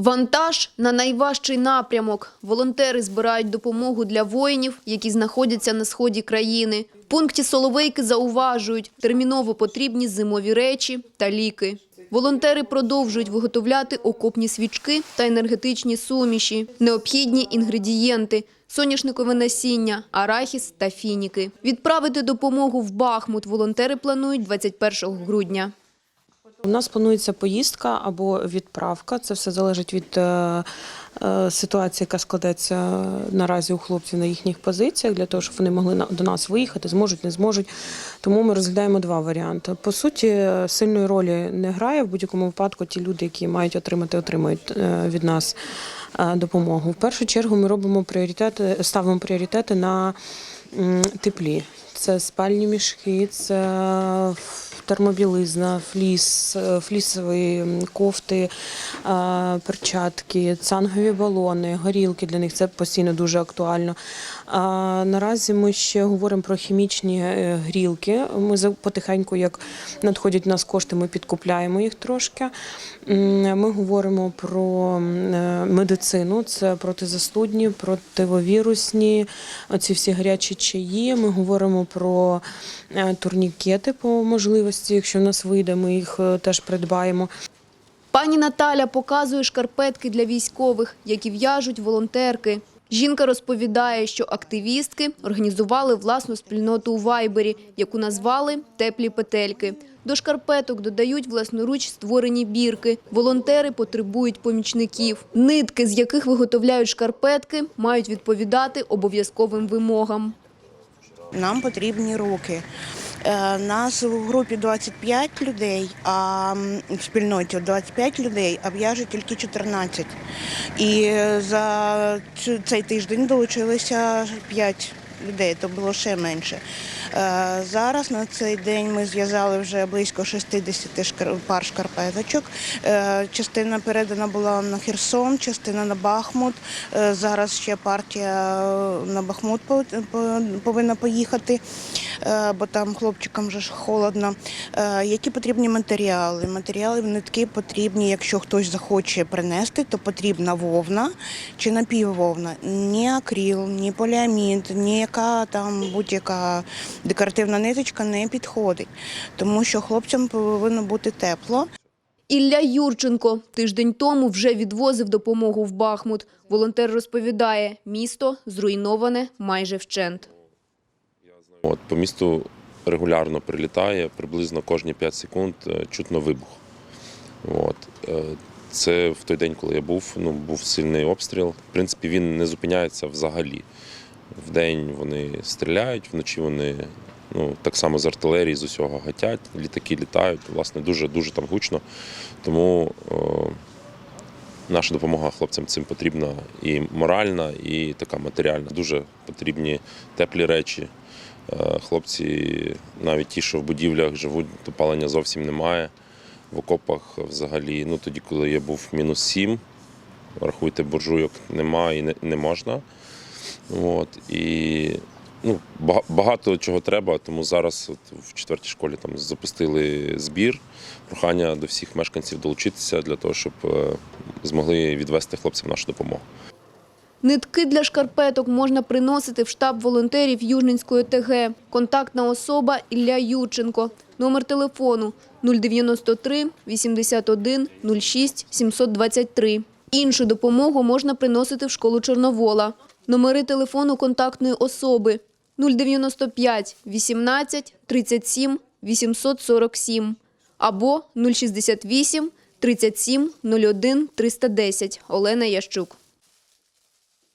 Вантаж на найважчий напрямок. Волонтери збирають допомогу для воїнів, які знаходяться на сході країни. В пункті Соловейки зауважують, терміново потрібні зимові речі та ліки. Волонтери продовжують виготовляти окопні свічки та енергетичні суміші, необхідні інгредієнти – соняшникове насіння, арахіс та фініки. Відправити допомогу в Бахмут волонтери планують 21 грудня. У нас планується поїздка або відправка. Це все залежить від е, е, ситуації, яка складеться наразі у хлопців на їхніх позиціях, для того, щоб вони могли до нас виїхати, зможуть, не зможуть. Тому ми розглядаємо два варіанти. По суті, сильної ролі не грає. В будь-якому випадку ті люди, які мають отримати, отримають е, від нас допомогу. В першу чергу ми робимо пріоритети, ставимо пріоритети на теплі. Це спальні мішки, це термобілизна, фліс, е, флісові кофти, е, перчатки, цангові балони, горілки для них це постійно дуже актуально. А наразі ми ще говоримо про хімічні е, грілки. Ми потихеньку, як надходять у нас кошти, ми підкупляємо їх трошки. Ми говоримо про медицину, це протизастудні, противовірусні, оці всі гарячі чаї. Ми говоримо про турнікети по можливості. Якщо в нас вийде, ми їх е, теж придбаємо. Пані Наталя показує шкарпетки для військових, які в'яжуть волонтерки. Жінка розповідає, що активістки організували власну спільноту у Вайбері, яку назвали «Теплі петельки». До шкарпеток додають власноруч створені бірки. Волонтери потребують помічників. Нитки, з яких виготовляють шкарпетки, мають відповідати обов'язковим вимогам. Нам потрібні руки. Е, Нас в групі 25 людей, а в спільноті 25 людей, а в'яже тільки 14. І за цей тиждень долучилося 5 людей, то було ще менше. Е, Зараз на цей день ми зв'язали вже близько 60 шкар- пар шкарпеточок. Е, Частина передана була на Херсон, частина на Бахмут. Е, Зараз ще партія на Бахмут по- по- повинна поїхати, бо там хлопчикам вже холодно. Які потрібні матеріали? Матеріали нитки потрібні, якщо хтось захоче принести, то потрібна вовна чи напіввовна. Ні акрил, ні поліамід, ніяка там будь-яка декоративна ниточка не підходить, тому що хлопцям повинно бути тепло. Ілля Юрченко тиждень тому вже відвозив допомогу в Бахмут. Волонтер розповідає, місто зруйноване майже вщент. От, по місту регулярно прилітає, приблизно кожні 5 секунд е, чутно вибух. От. е, Це в той день, коли я був, ну, був сильний обстріл. В принципі, він не зупиняється взагалі. Вдень вони стріляють, вночі вони ну, так само з артилерії, з усього гатять, літаки літають, власне, дуже-дуже там гучно. Тому е, наша допомога хлопцям цим потрібна і моральна, і така матеріальна. Дуже потрібні теплі речі. Е, Хлопці, навіть ті, що в будівлях живуть, опалення зовсім немає. В окопах взагалі, ну тоді, коли я був мінус сім, рахуйте, буржуйок немає і не можна. От, і ну, багато чого треба, тому зараз от, в четвертій школі там запустили збір. Прохання до всіх мешканців долучитися для того, щоб е, змогли відвести хлопцям нашу допомогу. Нитки для шкарпеток можна приносити в штаб волонтерів Южненської ТГ. Контактна особа Ілля Юрченко. Номер телефону 093 81 06 723. Іншу допомогу можна приносити в школу Чорновола. Номери телефону контактної особи 095 18 37 847 або 068 37 01 310. Олена Ящук.